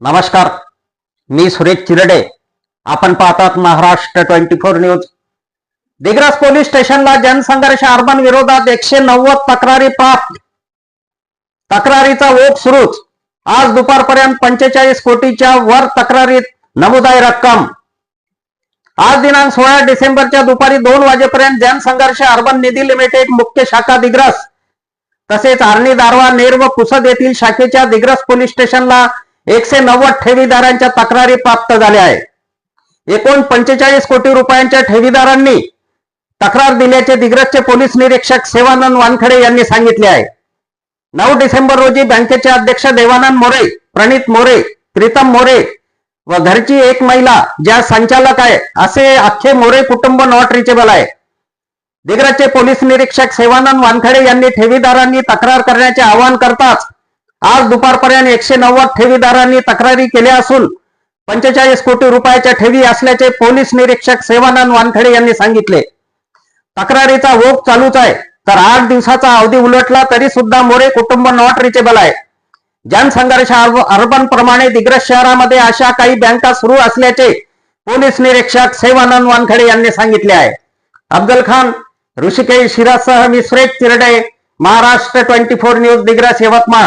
नमस्कार. मी सुरेश चिरडे. आपण पाहतात Maharashtra twenty four news. Digras police स्टेशनला जनसंघर्ष अर्बन विरोधात एकशे नव्वद तक्रारी प्राप्त तक्रारीचा ओघ सुरूच. आज दुपारपर्यंत पंचेचाळीस कोटीच्या वर तक्रारीत नमूद आहे रक्कम. आज दिनांक सोळा डिसेंबरच्या दुपारी दोन वाजेपर्यंत जनसंघर्ष अर्बन निधी लिमिटेड मुख्य शाखा दिग्रस. तसेच आर्णी दारवा नेर व पुसद येथील शाखेच्या दिग्रस पोलीस स्टेशनला एकशे नव्वद ठेवीदारांच्या तक्रारी प्राप्त झाल्या आहेत. एकूण पंचेचाळीस कोटी रुपयांच्या ठेवीदारांनी तक्रार दिल्याचे दिग्रजचे पोलीस निरीक्षक सेवानंद वानखडे यांनी सांगितले आहे. नऊ डिसेंबर रोजी बँकेचे अध्यक्ष देवानंद मोरे प्रणित मोरे प्रीतम मोरे व घरची एक महिला ज्या संचालक आहे असे अख्खे मोरे कुटुंब नॉट रिचेबल आहे. दिग्रजचे पोलीस निरीक्षक सेवानंद वानखडे यांनी ठेवीदारांनी तक्रार करण्याचे आवाहन करताच आज दुपारपर्यंत एकशे नव्वद ठेवीदारांनी तक्रारी केल्या असून पंचेचाळीस कोटी रुपयाच्या ठेवी असल्याचे पोलीस निरीक्षक सेवानंद वानखडे यांनी सांगितले. तक्रारीचा ओघ चालूच आहे. तर आठ दिवसाचा अवधी उलटला तरी सुद्धा मोरे कुटुंब नॉट रिचेबल आहे. जनसंघर्ष अर्बन प्रमाणे दिग्रस शहरामध्ये अशा काही बँका सुरू असल्याचे पोलीस निरीक्षक सेवानंद वानखडे यांनी सांगितले आहे. अफजल खान ऋषिकेश शिरासह मी Suresh Tirde Maharashtra twenty four news Digras Yavatmal.